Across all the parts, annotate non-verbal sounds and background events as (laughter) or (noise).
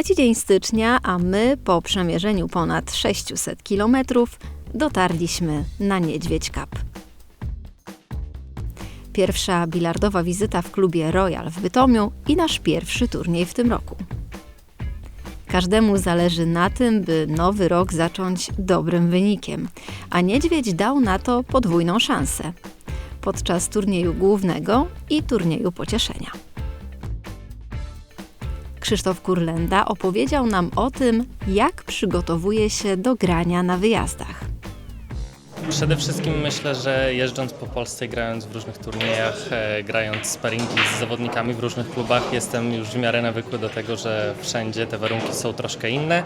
Trzeci dzień stycznia, a my po przemierzeniu ponad 600 kilometrów dotarliśmy na Niedźwiedź Cup. Pierwsza bilardowa wizyta w klubie Royal w Bytomiu i nasz pierwszy turniej w tym roku. Każdemu zależy na tym, by nowy rok zacząć dobrym wynikiem, a Niedźwiedź dał na to podwójną szansę podczas turnieju głównego i turnieju pocieszenia. Krzysztof Kurlenda opowiedział nam o tym, jak przygotowuje się do grania na wyjazdach. Przede wszystkim myślę, że jeżdżąc po Polsce, grając w różnych turniejach, e, grając sparingi z zawodnikami w różnych klubach, jestem już w miarę nawykły do tego, że wszędzie te warunki są troszkę inne.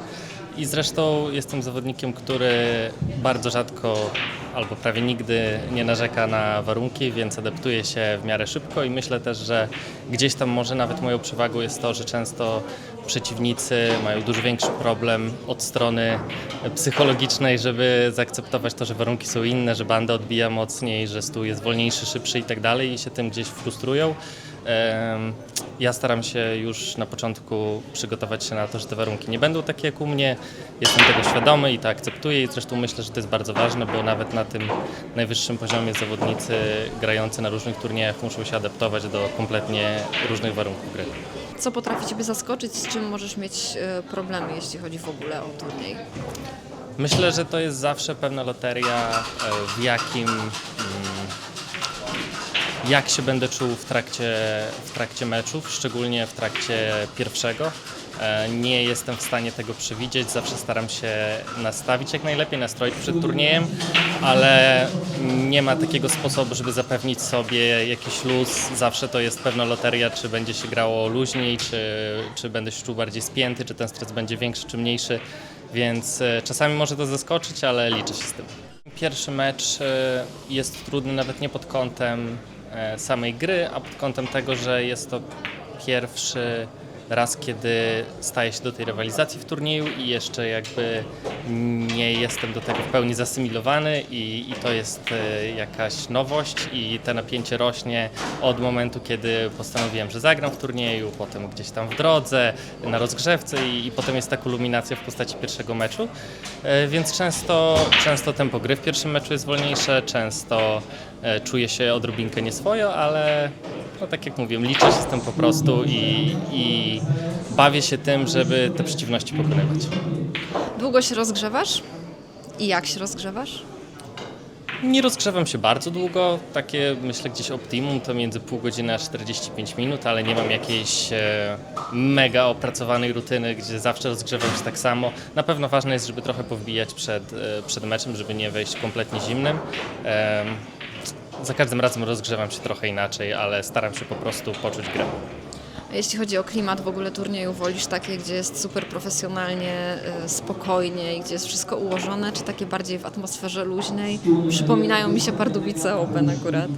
I zresztą jestem zawodnikiem, który bardzo rzadko albo prawie nigdy nie narzeka na warunki, więc adaptuje się w miarę szybko i myślę też, że gdzieś tam może nawet moją przewagą jest to, że często przeciwnicy mają dużo większy problem od strony psychologicznej, żeby zaakceptować to, że warunki są inne, że banda odbija mocniej, że stół jest wolniejszy, szybszy i tak dalej i się tym gdzieś frustrują. Ja staram się już na początku przygotować się na to, że te warunki nie będą takie jak u mnie. Jestem tego świadomy i to akceptuję i zresztą myślę, że to jest bardzo ważne, bo nawet na tym najwyższym poziomie zawodnicy grający na różnych turniejach muszą się adaptować do kompletnie różnych warunków gry. Co potrafi Ciebie zaskoczyć, z czym możesz mieć e, problemy, jeśli chodzi w ogóle o turniej? Myślę, że to jest zawsze pewna loteria, e, w jakim. Jak się będę czuł w trakcie, w trakcie meczów, szczególnie w trakcie pierwszego. E, Nie jestem w stanie tego przewidzieć, zawsze staram się nastawić jak najlepiej, nastroić przed turniejem, ale nie ma takiego sposobu, żeby zapewnić sobie jakiś luz. Zawsze to jest pewna loteria, czy będzie się grało luźniej, czy, czy będę się czuł bardziej spięty, czy ten stres będzie większy, czy mniejszy, więc e, czasami może to zaskoczyć, ale liczę się z tym. Pierwszy mecz e, jest trudny nawet nie pod kątem samej gry, a pod kątem tego, że jest to pierwszy raz, kiedy staję się do tej rywalizacji w turnieju i jeszcze jakby nie jestem do tego w pełni zasymilowany i, i to jest e, jakaś nowość i to napięcie rośnie od momentu, kiedy postanowiłem, że zagram w turnieju, potem gdzieś tam w drodze, na rozgrzewce i, i potem jest ta kulminacja w postaci pierwszego meczu, E, więc często, często tempo gry w pierwszym meczu jest wolniejsze, często e, czuję się odrobinkę nieswojo, ale no tak jak mówię, liczę się z tym po prostu i, i bawię się tym, żeby te przeciwności pokonywać. Długo się rozgrzewasz? I jak się rozgrzewasz? Nie rozgrzewam się bardzo długo, takie myślę gdzieś optimum to między pół godziny a 45 minut, ale nie mam jakiejś e, mega opracowanej rutyny, gdzie zawsze rozgrzewam się tak samo. Na pewno ważne jest, żeby trochę powbijać przed, e, przed meczem, żeby nie wejść kompletnie zimnym. Za każdym razem rozgrzewam się trochę inaczej, ale staram się po prostu poczuć grę. Jeśli chodzi o klimat w ogóle turnieju, wolisz takie, gdzie jest super profesjonalnie, e, spokojnie i gdzie jest wszystko ułożone, czy takie bardziej w atmosferze luźnej? Przypominają mi się Pardubice Open akurat.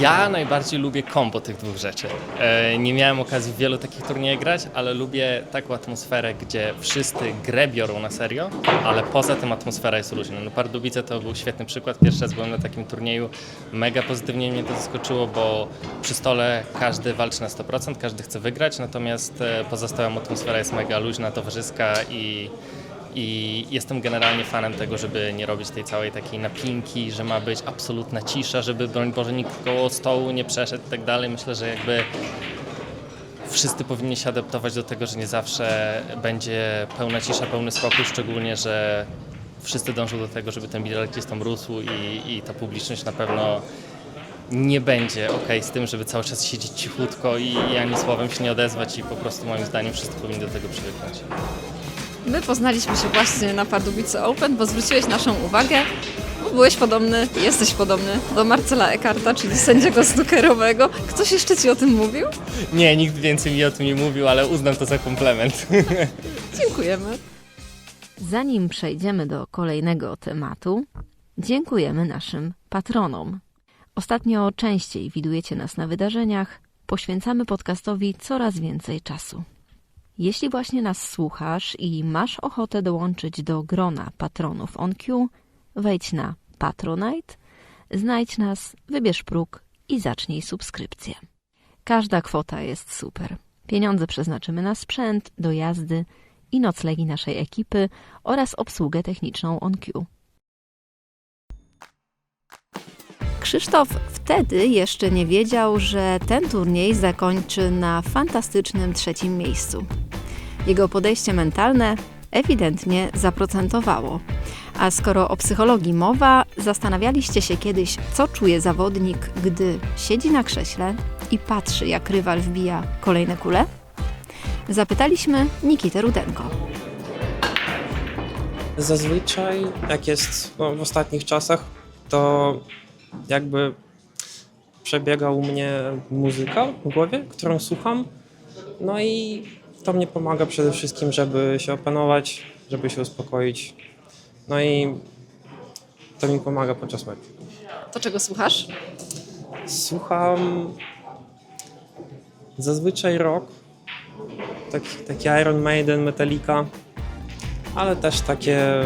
Ja najbardziej lubię kombo tych dwóch rzeczy. E, Nie miałem okazji w wielu takich turniejach grać, ale lubię taką atmosferę, gdzie wszyscy grę biorą na serio, ale poza tym atmosfera jest luźna. No Pardubice to był świetny przykład. Pierwszy raz byłem na takim turnieju. Mega pozytywnie mnie to zaskoczyło, bo przy stole każdy walczy na 100%, każdy chce wygrać, natomiast e, pozostała atmosfera jest mega luźna, towarzyska i i jestem generalnie fanem tego, żeby nie robić tej całej takiej napinki, że ma być absolutna cisza, żeby broń Boże nikt koło stołu nie przeszedł i tak dalej. Myślę, że jakby wszyscy powinni się adaptować do tego, że nie zawsze będzie pełna cisza, pełny spokój, szczególnie, że wszyscy dążą do tego, żeby ten bilard gdzieś tam rósł i, i ta publiczność na pewno nie będzie ok z tym, żeby cały czas siedzieć cichutko i, i ani słowem się nie odezwać i po prostu moim zdaniem wszyscy powinni do tego przywyknąć. My poznaliśmy się właśnie na Pardubice Open, bo zwróciłeś naszą uwagę, bo byłeś podobny, jesteś podobny do Marcela Ekarta, czyli sędziego snookerowego. Ktoś jeszcze Ci o tym mówił? Nie, nikt więcej mi o tym nie mówił, ale uznam to za komplement. (laughs) Dziękujemy. Zanim przejdziemy do kolejnego tematu, dziękujemy naszym patronom. Ostatnio częściej widujecie nas na wydarzeniach, poświęcamy podcastowi coraz więcej czasu. Jeśli właśnie nas słuchasz i masz ochotę dołączyć do grona patronów OnQ, wejdź na Patronite, znajdź nas, wybierz próg i zacznij subskrypcję. Każda kwota jest super. Pieniądze przeznaczymy na sprzęt, dojazdy i noclegi naszej ekipy oraz obsługę techniczną OnQ. Krzysztof wtedy jeszcze nie wiedział, że ten turniej zakończy na fantastycznym trzecim miejscu. Jego podejście mentalne ewidentnie zaprocentowało. A skoro o psychologii mowa, zastanawialiście się kiedyś, co czuje zawodnik, gdy siedzi na krześle i patrzy, jak rywal wbija kolejne kule? Zapytaliśmy Nikitę Rudenko. Zazwyczaj, jak jest no, w ostatnich czasach, to jakby przebiega u mnie muzyka w głowie, którą słucham. No i to mnie pomaga przede wszystkim, żeby się opanować, żeby się uspokoić. No i to mi pomaga podczas meczu. To czego słuchasz? Słucham zazwyczaj rock, taki, taki Iron Maiden, Metallica, ale też takie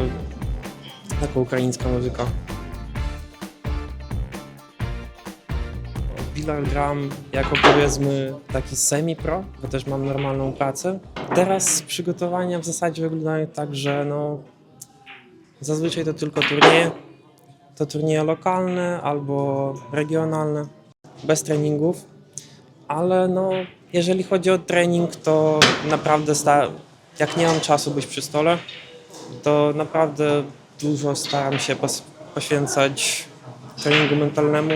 taka ukraińska muzyka. Billar gram jako powiedzmy taki semi-pro, bo też mam normalną pracę. Teraz przygotowania w zasadzie wyglądają tak, że no zazwyczaj to tylko turnieje, to turnieje lokalne albo regionalne, bez treningów, ale no, jeżeli chodzi o trening, to naprawdę jak nie mam czasu być przy stole, to naprawdę dużo staram się poświęcać treningu mentalnemu.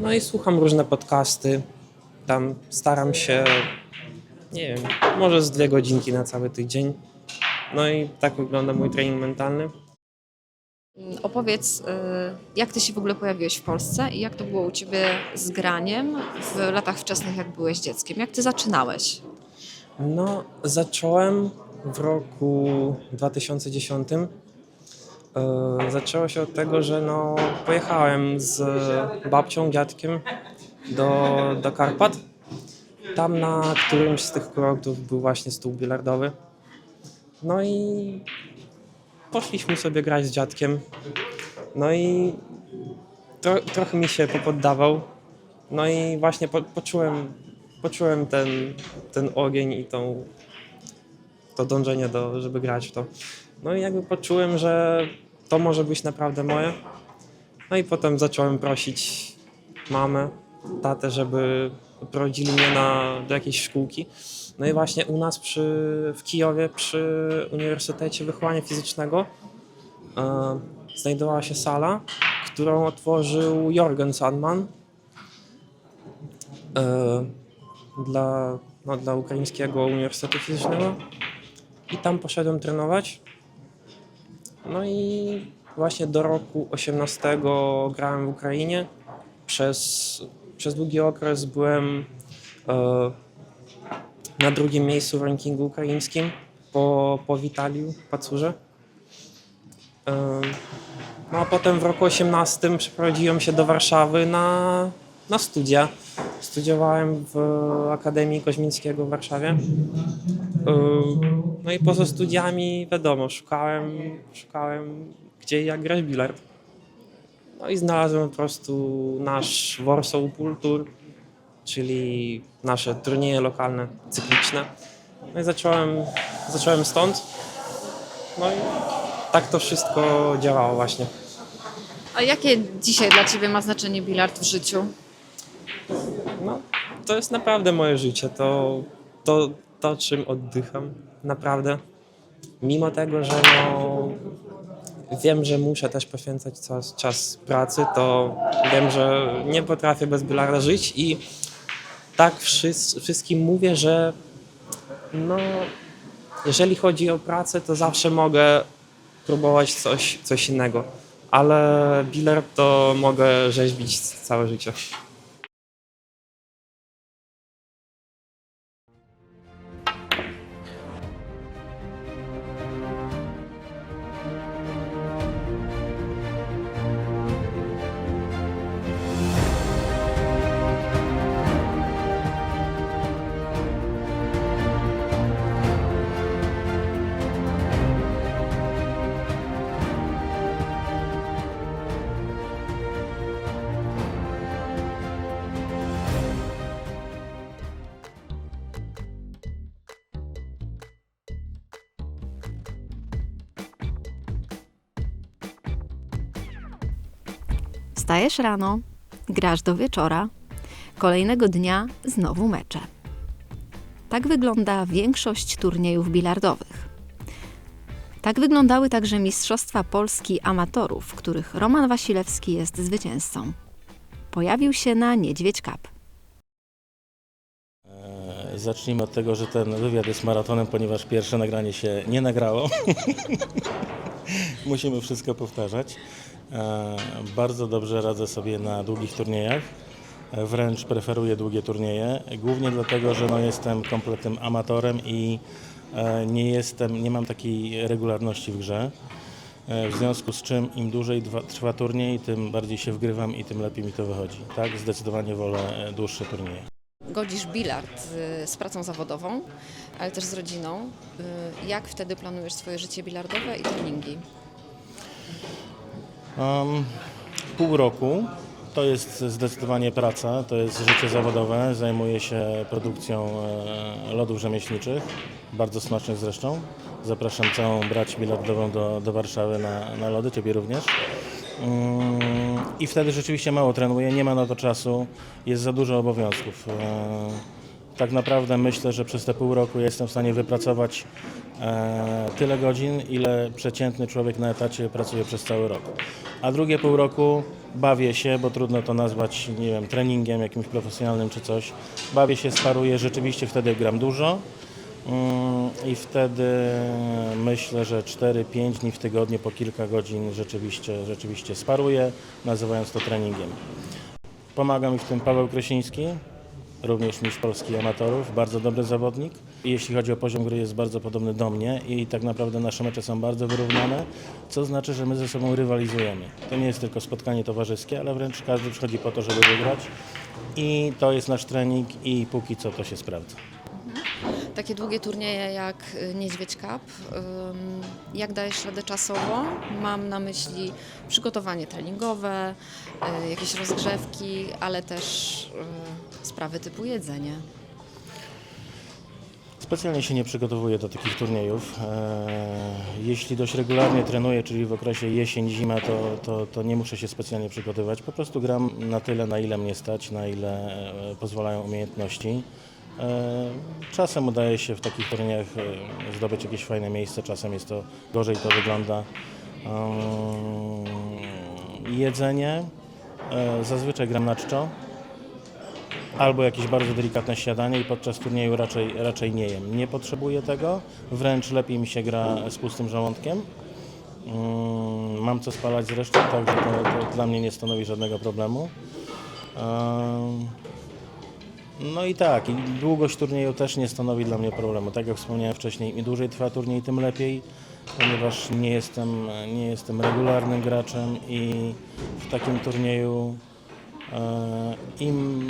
No i słucham różne podcasty, tam staram się, nie wiem, może z dwie godzinki na cały tydzień. No i tak wygląda mój trening mentalny. Opowiedz, y, jak ty się w ogóle pojawiłeś w Polsce i jak to było u ciebie z graniem w latach wczesnych, jak byłeś dzieckiem? Jak ty zaczynałeś? No, zacząłem w roku 2010. E, Zaczęło się od tego, że no, pojechałem z babcią, dziadkiem do, do Karpat. Tam na którymś z tych kurortów był właśnie stół bilardowy. No i poszliśmy sobie grać z dziadkiem. No i tro, trochę mi się popoddawał. No i właśnie po, poczułem, poczułem ten, ten ogień i tą, to dążenie, do, żeby grać w to. No i jakby poczułem, że to może być naprawdę moje. No i potem zacząłem prosić mamę, tatę, żeby prowadzili mnie na, do jakiejś szkółki. No i właśnie u nas przy, w Kijowie przy Uniwersytecie Wychowania Fizycznego e, znajdowała się sala, którą otworzył Jorgen Sandman e, dla, no, dla Ukraińskiego Uniwersytetu Fizycznego i tam poszedłem trenować. No i właśnie do roku 18 grałem w Ukrainie. Przez, przez długi okres byłem e, na drugim miejscu w rankingu ukraińskim po, po Witaliu Pacurze. E, no a potem w roku 18 przeprowadziłem się do Warszawy na, na studia. Studiowałem w Akademii Koźmińskiego w Warszawie. Yy, No i poza studiami, wiadomo, szukałem, szukałem gdzie i jak grać bilard. No i znalazłem po prostu nasz Warsaw Pool Tour, czyli nasze turnieje lokalne, cykliczne. No i zacząłem, zacząłem stąd. No i tak to wszystko działało właśnie. A jakie dzisiaj dla ciebie ma znaczenie bilard w życiu? No, to jest naprawdę moje życie. To, to, to czym oddycham. Naprawdę. Mimo tego, że no, wiem, że muszę też poświęcać czas, czas pracy, to wiem, że nie potrafię bez bilarda żyć i tak wszys- wszystkim mówię, że no, jeżeli chodzi o pracę, to zawsze mogę próbować coś, coś innego. Ale bilard to mogę rzeźbić całe życie. Wstajesz rano, grasz do wieczora, kolejnego dnia znowu mecze. Tak wygląda większość turniejów bilardowych. Tak wyglądały także Mistrzostwa Polski Amatorów, w których Roman Wasilewski jest zwycięzcą. Pojawił się na Niedźwiedź Cup. E, Zacznijmy od tego, że ten wywiad jest maratonem, ponieważ pierwsze nagranie się nie nagrało. (laughs) Musimy wszystko powtarzać. E, Bardzo dobrze radzę sobie na długich turniejach. E, Wręcz preferuję długie turnieje, głównie dlatego, że no jestem kompletnym amatorem i e, nie jestem, nie mam takiej regularności w grze. W związku z czym im dłużej trwa turniej, tym bardziej się wgrywam i tym lepiej mi to wychodzi. Tak, zdecydowanie wolę dłuższe turnieje. Godzisz bilard y, z pracą zawodową, ale też z rodziną. Y, Jak wtedy planujesz swoje życie bilardowe i treningi? Um, pół roku to jest zdecydowanie praca, to jest życie zawodowe. Zajmuję się produkcją e, lodów rzemieślniczych, bardzo smacznych zresztą. Zapraszam całą brać bilardową do, do Warszawy na, na lody, Ciebie również. Mm, I wtedy rzeczywiście mało trenuję, nie ma na to czasu, jest za dużo obowiązków. E, Tak naprawdę myślę, że przez te pół roku jestem w stanie wypracować tyle godzin, ile przeciętny człowiek na etacie pracuje przez cały rok. A drugie pół roku bawię się, bo trudno to nazwać, nie wiem, treningiem jakimś profesjonalnym czy coś. Bawię się, sparuję, rzeczywiście wtedy gram dużo. Mm, I wtedy myślę, że 4-5 dni w tygodniu po kilka godzin rzeczywiście, rzeczywiście sparuję, nazywając to treningiem. Pomaga mi w tym Paweł Kresiński, również mistrz polski amatorów, bardzo dobry zawodnik. Jeśli chodzi o poziom gry jest bardzo podobny do mnie i tak naprawdę nasze mecze są bardzo wyrównane, co znaczy, że my ze sobą rywalizujemy. To nie jest tylko spotkanie towarzyskie, ale wręcz każdy przychodzi po to, żeby wygrać i to jest nasz trening i póki co to się sprawdza. Takie długie turnieje jak y, Niedźwiedź Cup, jak dajesz radę czasowo? Mam na myśli przygotowanie treningowe, y, jakieś rozgrzewki, ale też y, sprawy typu jedzenie. Specjalnie się nie przygotowuję do takich turniejów. Eee, Jeśli dość regularnie trenuję, czyli w okresie jesień-zima, to, to, to nie muszę się specjalnie przygotowywać. Po prostu gram na tyle, na ile mnie stać, na ile e, pozwalają umiejętności. Eee, Czasem udaje się w takich turniejach e, zdobyć jakieś fajne miejsce, czasem jest to gorzej to wygląda. Jedzenie. E, Zazwyczaj gram na czczo albo jakieś bardzo delikatne śniadanie i podczas turnieju raczej, raczej nie jem. Nie potrzebuję tego, wręcz lepiej mi się gra z pustym żołądkiem. Mm, Mam co spalać zresztą, także to, to dla mnie nie stanowi żadnego problemu. No i tak, długość turnieju też nie stanowi dla mnie problemu. Tak jak wspomniałem wcześniej, im dłużej trwa turniej, tym lepiej, ponieważ nie jestem, nie jestem regularnym graczem i w takim turnieju Im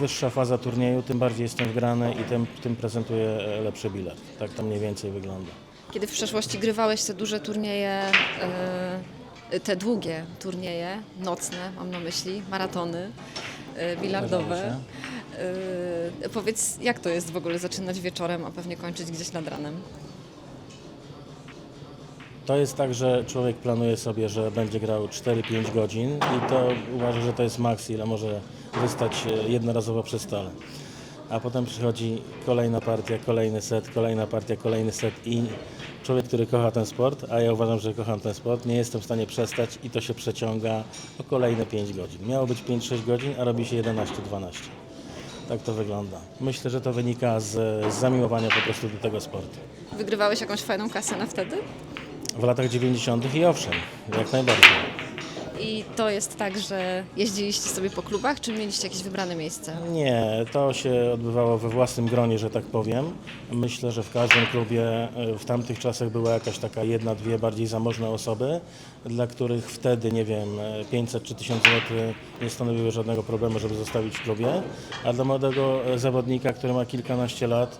wyższa faza turnieju, tym bardziej jestem wgrany i tym, tym prezentuję e, lepszy bilet. Tak to mniej więcej wygląda. Kiedy w przeszłości grywałeś te duże turnieje, y, te długie turnieje, nocne mam na myśli, maratony y, bilardowe. Y, Powiedz, jak to jest w ogóle zaczynać wieczorem, a pewnie kończyć gdzieś nad ranem? To jest tak, że człowiek planuje sobie, że będzie grał 4-5 godzin i to uważa, że to jest maks, ile może wystać e, jednorazowo przy stole. A potem przychodzi kolejna partia, kolejny set, kolejna partia, kolejny set i człowiek, który kocha ten sport, a ja uważam, że kocham ten sport, nie jestem w stanie przestać i to się przeciąga o kolejne 5 godzin. Miało być 5-6 godzin, a robi się 11-12. Tak to wygląda. Myślę, że to wynika z, z zamiłowania po prostu do tego sportu. Wygrywałeś jakąś fajną kasę na wtedy? W latach 90. i owszem, jak najbardziej. I to jest tak, że jeździliście sobie po klubach, czy mieliście jakieś wybrane miejsce? Nie, to się odbywało we własnym gronie, że tak powiem. Myślę, że w każdym klubie e, w tamtych czasach była jakaś taka jedna, dwie bardziej zamożne osoby, dla których wtedy, nie wiem, e, 500 czy 1000 zł nie stanowiły żadnego problemu, żeby zostawić w klubie, a dla młodego e, zawodnika, który ma kilkanaście lat,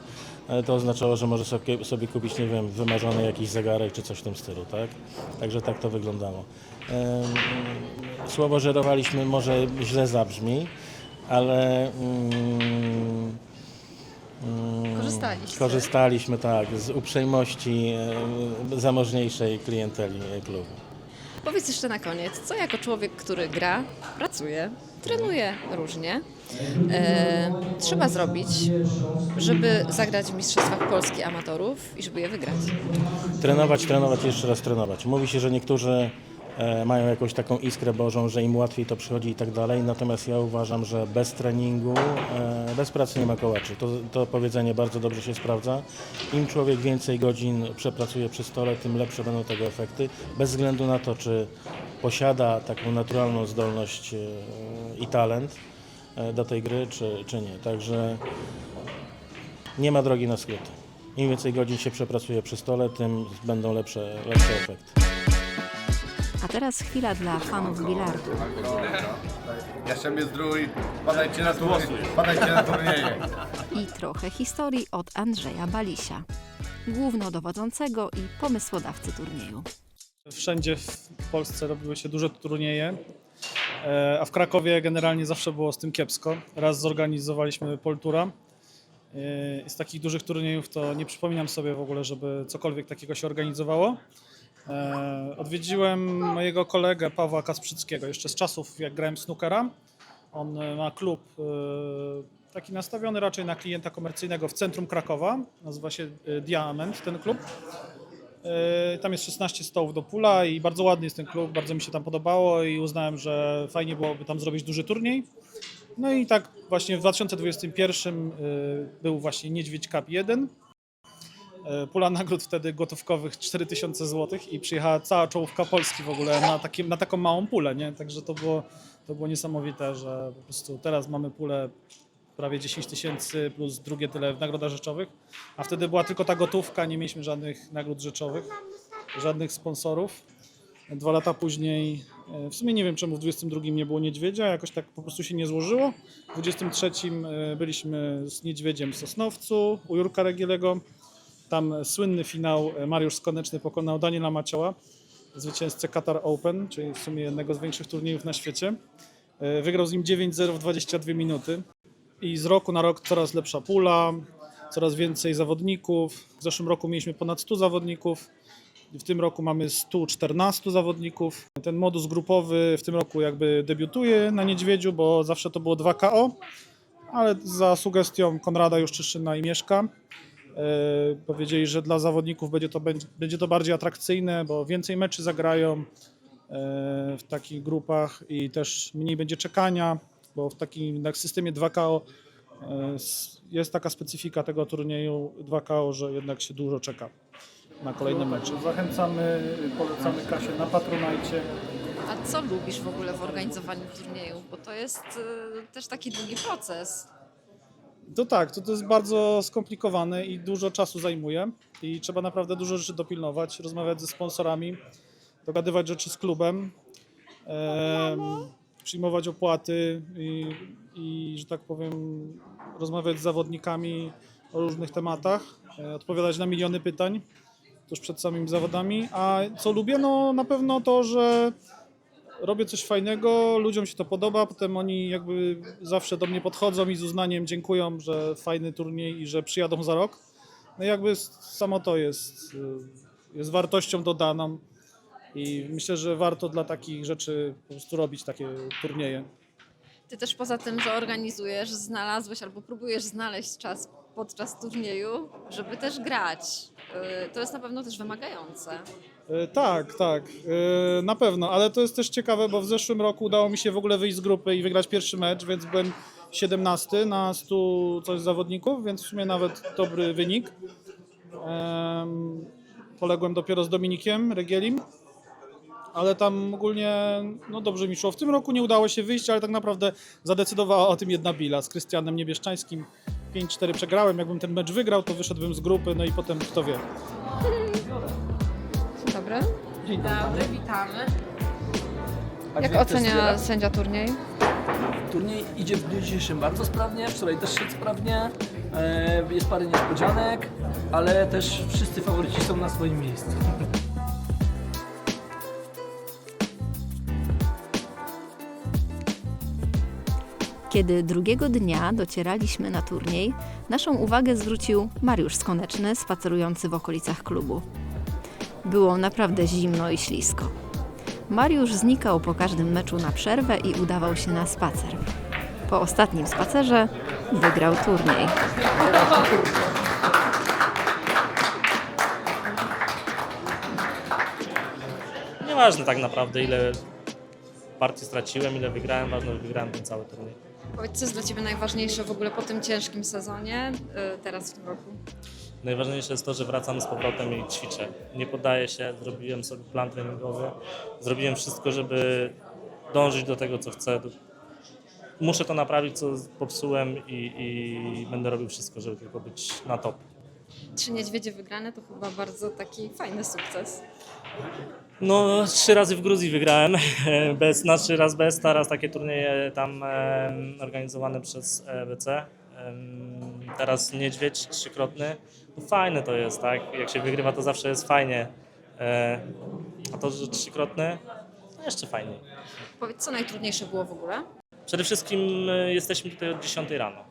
e, to oznaczało, że może sobie, sobie kupić, nie wiem, wymarzony jakiś zegarek czy coś w tym stylu, tak? Także tak to wyglądało. Słowo żerowaliśmy może źle zabrzmi, ale mm, mm, Korzystaliście. korzystaliśmy tak z uprzejmości e, zamożniejszej klienteli klubu. Powiedz jeszcze na koniec, co jako człowiek, który gra, pracuje, trenuje różnie, e, trzeba zrobić, żeby zagrać w Mistrzostwach Polski Amatorów i żeby je wygrać? Trenować, trenować, jeszcze raz trenować. Mówi się, że niektórzy mają jakąś taką iskrę Bożą, że im łatwiej to przychodzi i tak dalej, natomiast ja uważam, że bez treningu, e, bez pracy nie ma kołaczy. To, to powiedzenie bardzo dobrze się sprawdza. Im człowiek więcej godzin przepracuje przy stole, tym lepsze będą tego efekty, bez względu na to, czy posiada taką naturalną zdolność e, i talent e, do tej gry, czy, czy nie. Także nie ma drogi na skróty. Im więcej godzin się przepracuje przy stole, tym będą lepsze, lepsze efekty. A teraz chwila dla fanów bilardu. Jeszcze mnie zdrój, padajcie na turnieje. Padajcie na turnieje. i trochę historii od Andrzeja Balisia, głównodowodzącego i pomysłodawcy turnieju. Wszędzie w Polsce robiły się duże turnieje, e, a w Krakowie generalnie zawsze było z tym kiepsko. Raz zorganizowaliśmy Poltura. E, Z takich dużych turniejów to nie przypominam sobie w ogóle, żeby cokolwiek takiego się organizowało. E, Odwiedziłem mojego kolegę Pawła Kasprzyckiego jeszcze z czasów, jak grałem snookera. On e, ma klub e, taki nastawiony raczej na klienta komercyjnego w centrum Krakowa. Nazywa się Diamond ten klub. Tam jest 16 stołów do pula i bardzo ładny jest ten klub, bardzo mi się tam podobało i uznałem, że fajnie byłoby tam zrobić duży turniej. No i tak właśnie w 2021 yy, był właśnie Niedźwiedź Cup 1. Yy, Pula nagród wtedy gotówkowych 4000 zł i przyjechała cała czołówka Polski w ogóle na, takim, na taką małą pulę, nie? Także to było, to było niesamowite, że po prostu teraz mamy pulę prawie 10 tysięcy plus drugie tyle w nagrodach rzeczowych, a wtedy była tylko ta gotówka, nie mieliśmy żadnych nagród rzeczowych, żadnych sponsorów. Dwa lata później, e, w sumie nie wiem czemu w 22 nie było niedźwiedzia, jakoś tak po prostu się nie złożyło. W 23 e, byliśmy z niedźwiedziem w Sosnowcu u Jurka Regielego. Tam słynny finał e, Mariusz Skoneczny pokonał Daniela Macioła, zwycięzcę Qatar Open, czyli w sumie jednego z większych turniejów na świecie. E, Wygrał z nim 9-0 w 22 minuty i z roku na rok coraz lepsza pula, coraz więcej zawodników. W zeszłym roku mieliśmy ponad 100 zawodników, w tym roku mamy 114 zawodników. Ten modus grupowy w tym roku jakby debiutuje na Niedźwiedziu, bo zawsze to było 2 KO, ale za sugestią Konrada Juszczyszyna i Mieszka powiedzieli, że dla zawodników będzie to, będzie, to bardziej atrakcyjne, bo więcej meczy zagrają e, w takich grupach i też mniej będzie czekania, bo w takim systemie 2KO e, jest taka specyfika tego turnieju 2KO, że jednak się dużo czeka na kolejne mecze. Zachęcamy, polecamy Kasię na Patronajcie. A co lubisz w ogóle w organizowaniu turniejów? Bo to jest y, też taki długi proces. To tak, to, to jest bardzo skomplikowane i dużo czasu zajmuje i trzeba naprawdę dużo rzeczy dopilnować, rozmawiać ze sponsorami, dogadywać rzeczy z klubem, em, przyjmować opłaty i, i, że tak powiem, rozmawiać z zawodnikami o różnych tematach, e, odpowiadać na miliony pytań tuż przed samymi zawodami. A co lubię? No na pewno to, że robię coś fajnego, ludziom się to podoba, potem oni jakby zawsze do mnie podchodzą i z uznaniem dziękują, że fajny turniej i że przyjadą za rok. No i jakby samo to jest, y, jest wartością dodaną i myślę, że warto dla takich rzeczy po prostu robić takie turnieje. Ty też poza tym, że organizujesz, znalazłeś albo próbujesz znaleźć czas podczas turnieju, żeby też grać. Y, To jest na pewno też wymagające. E, Tak, tak, e, na pewno, ale to jest też ciekawe, bo w zeszłym roku udało mi się w ogóle wyjść z grupy i wygrać pierwszy mecz, więc byłem 17 na 100 coś zawodników, więc w sumie nawet dobry wynik. Em, Poległem dopiero z Dominikiem Regielim, ale tam ogólnie no dobrze mi szło. W tym roku nie udało się wyjść, ale tak naprawdę zadecydowała o tym jedna bila z Krystianem Niebieszczańskim. 5-4 przegrałem, jakbym ten mecz wygrał, to wyszedłbym z grupy, no i potem kto wie. Dobry. Dzień dobry. witamy. Jak ocenia sędzia turniej? Turniej idzie w dniu dzisiejszym bardzo sprawnie, wczoraj też szedł sprawnie, e, jest parę niespodzianek, ale też wszyscy faworyci są na swoim miejscu. Kiedy drugiego dnia docieraliśmy na turniej, naszą uwagę zwrócił Mariusz Skoneczny, spacerujący w okolicach klubu. Było naprawdę zimno i ślisko. Mariusz znikał po każdym meczu na przerwę i udawał się na spacer. Po ostatnim spacerze wygrał turniej. Nieważne tak naprawdę ile partii straciłem, ile wygrałem, ważne, że wygrałem ten cały turniej. Powiedz, co jest dla Ciebie najważniejsze w ogóle po tym ciężkim sezonie, y, teraz w tym roku? Najważniejsze jest to, że wracam z powrotem i ćwiczę. Nie poddaję się, zrobiłem sobie plan treningowy, zrobiłem wszystko, żeby dążyć do tego, co chcę. Muszę to naprawić, co popsułem i, i będę robił wszystko, żeby tylko być na top. Trzy niedźwiedzie wygrane to chyba bardzo taki fajny sukces. No, trzy razy w Gruzji wygrałem, (laughs) bez, znaczy raz bez, raz takie turnieje tam organizowane przez EBC. Em, teraz niedźwiedź trzykrotny. No, fajne to jest, tak? Jak się wygrywa, to zawsze jest fajnie. E, a to, że trzykrotny, no jeszcze fajniej. Powiedz, co najtrudniejsze było w ogóle? Przede wszystkim e, jesteśmy tutaj od 10 rano.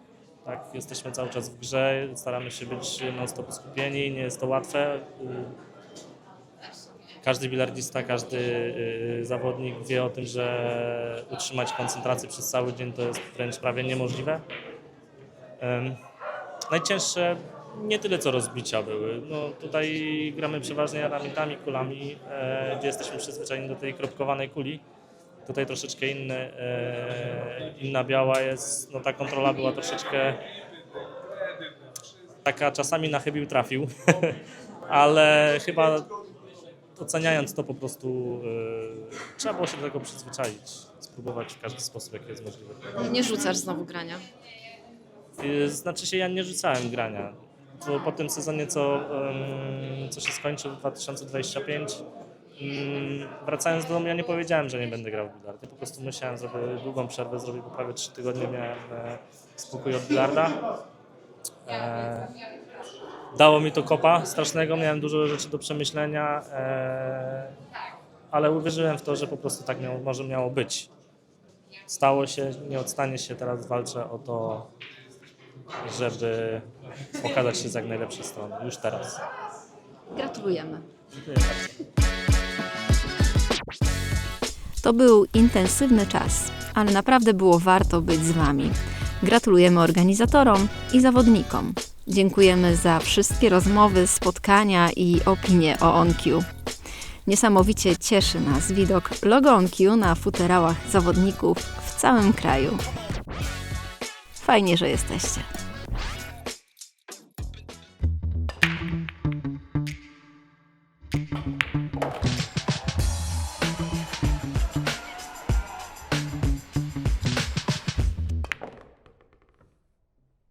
Tak? Jesteśmy cały czas w grze, staramy się być non-stop skupieni, nie jest to łatwe. Y, Każdy bilardista, każdy y, zawodnik wie o tym, że utrzymać koncentrację przez cały dzień to jest wręcz prawie niemożliwe. Em, Najcięższe nie tyle co rozbicia były. No, tutaj gramy przeważnie ramitami, kulami, e, gdzie jesteśmy przyzwyczajeni do tej kropkowanej kuli. Tutaj troszeczkę inny, e, inna biała jest. No, ta kontrola była troszeczkę taka czasami na chybił trafił, (laughs) ale chyba oceniając to po prostu e, trzeba było się do tego przyzwyczaić, spróbować w każdy sposób, jaki jest możliwy. Nie rzucasz znowu grania. Y, Znaczy się, ja nie rzucałem grania. To po tym sezonie, co, ym, co się skończył w 2025, ym, wracając do domu, ja nie powiedziałem, że nie będę grał w bilard. Ja po prostu myślałem, żeby długą przerwę zrobić, bo prawie 3 tygodnie miałem e, spokój od bilarda. E, dało mi to kopa strasznego, miałem dużo rzeczy do przemyślenia, e, ale uwierzyłem w to, że po prostu tak miało, może miało być. Stało się, nie odstanie się, teraz walczę o to, żeby pokazać się z jak najlepszej strony, już teraz. Gratulujemy. To był intensywny czas, ale naprawdę było warto być z Wami. Gratulujemy organizatorom i zawodnikom. Dziękujemy za wszystkie rozmowy, spotkania i opinie o OnQ. Niesamowicie cieszy nas widok logo OnQ na futerałach zawodników w całym kraju. Fajnie, że jesteście.